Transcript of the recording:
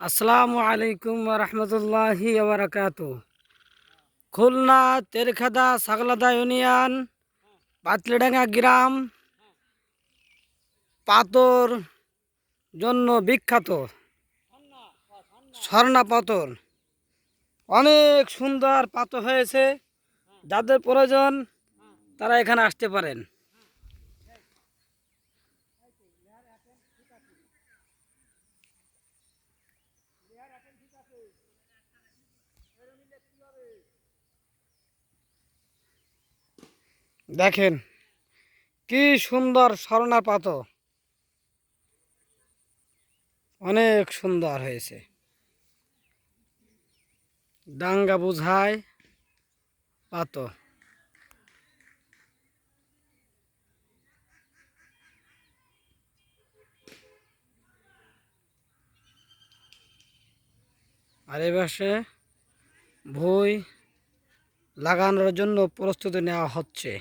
আসসালামু আলাইকুম রহমতুল্লাহি বারাকাত খুলনা, তেরখাদা, সাগলাদা ইউনিয়ন পাতলিডাঙ্গা গ্রাম পাতর জন্য বিখ্যাত স্বর্ণা পাথর। অনেক সুন্দর পাথর হয়েছে। যাদের প্রয়োজন তারা এখানে আসতে পারেন। দেখেন কি সুন্দর স্বর্ণা পাত অনেক সুন্দর হয়েছে। ডাঙ্গা বুঝায় পাতো আর এবারে পাশে ভুই লাগানোর জন্য প্রস্তুতি নেওয়া হচ্ছে।